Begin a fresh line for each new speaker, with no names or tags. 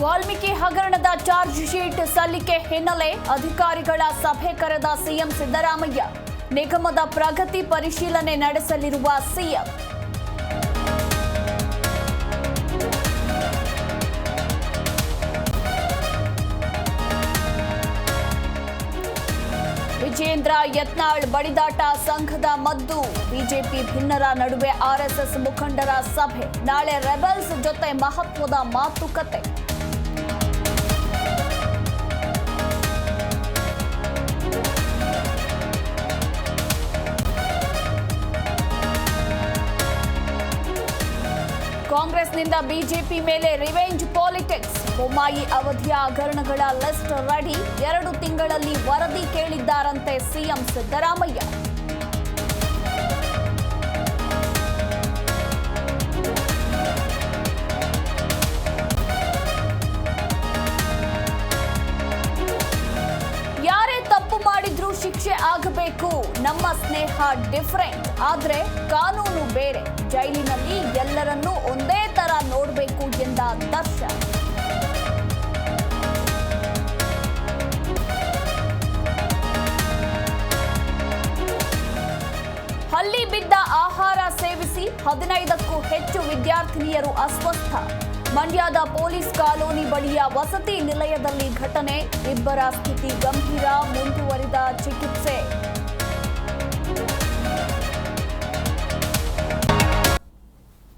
ವಾಲ್ಮೀಕಿ ಹಗರಣದ charge sheet ಸಲ್ಲಿಕೆ ಹಿನ್ನೆಲೆ ಅಧಿಕಾರಿಗಳ ಸಭೆ ಕರೆದ ಸಿಎಂ ಸಿದ್ದರಾಮಯ್ಯ. ನಿಗಮದ ಪ್ರಗತಿ ಪರಿಶೀಲನೆ ನಡೆಸಲಿರುವ ಸಿಎಂ. ವಿಜೇಂದ್ರ ಯತ್ನಾಳ್ ಬಡಿದಾಟ ಸಂಘದ ಮದ್ದು. ಬಿಜೆಪಿ ಭಿನ್ನರ ನಡುವೆ ಆರ್ಎಸ್ಎಸ್ ಮುಖಂಡರ ಸಭೆ. ನಾಳೆ ರೆಬೆಲ್ಸ್ ಜೊತೆ ಮಹತ್ವದ ಮಾತುಕತೆ. ಕಾಂಗ್ರೆಸ್ನಿಂದ ಬಿಜೆಪಿ ಮೇಲೆ ರಿವೆಂಜ್ ಪಾಲಿಟಿಕ್ಸ್ ಬೊಮ್ಮಾಯಿ ಅವಧಿಯ ಹಗರಣಗಳ ಲಿಸ್ಟ್ ರೆಡಿ. ಎರಡು ತಿಂಗಳಲ್ಲಿ ವರದಿ ಕೇಳಿದ್ದಾರಂತೆ ಸಿಎಂ ಸಿದ್ದರಾಮಯ್ಯ. ಮಾಡಿದ್ರೂ ಶಿಕ್ಷೆ ಆಗಬೇಕು. ನಮ್ಮ ಸ್ನೇಹ ಡಿಫರೆಂಟ್ ಆದ್ರೆ ಕಾನೂನು ಬೇರೆ. ಜೈಲಿನಲ್ಲಿ ಎಲ್ಲರನ್ನೂ ಹದಿನೈದಕ್ಕೂ ಹೆಚ್ಚು ವಿದ್ಯಾರ್ಥಿನಿಯರು ಅಸ್ವಸ್ಥ. ಮಂಡ್ಯದ ಪೊಲೀಸ್ ಕಾಲೋನಿ ಬಳಿಯ ವಸತಿ ನಿಲಯದಲ್ಲಿ ಘಟನೆ. ಇಬ್ಬರ ಸ್ಥಿತಿ ಗಂಭೀರ, ಮುಂದುವರಿದ ಚಿಕಿತ್ಸೆ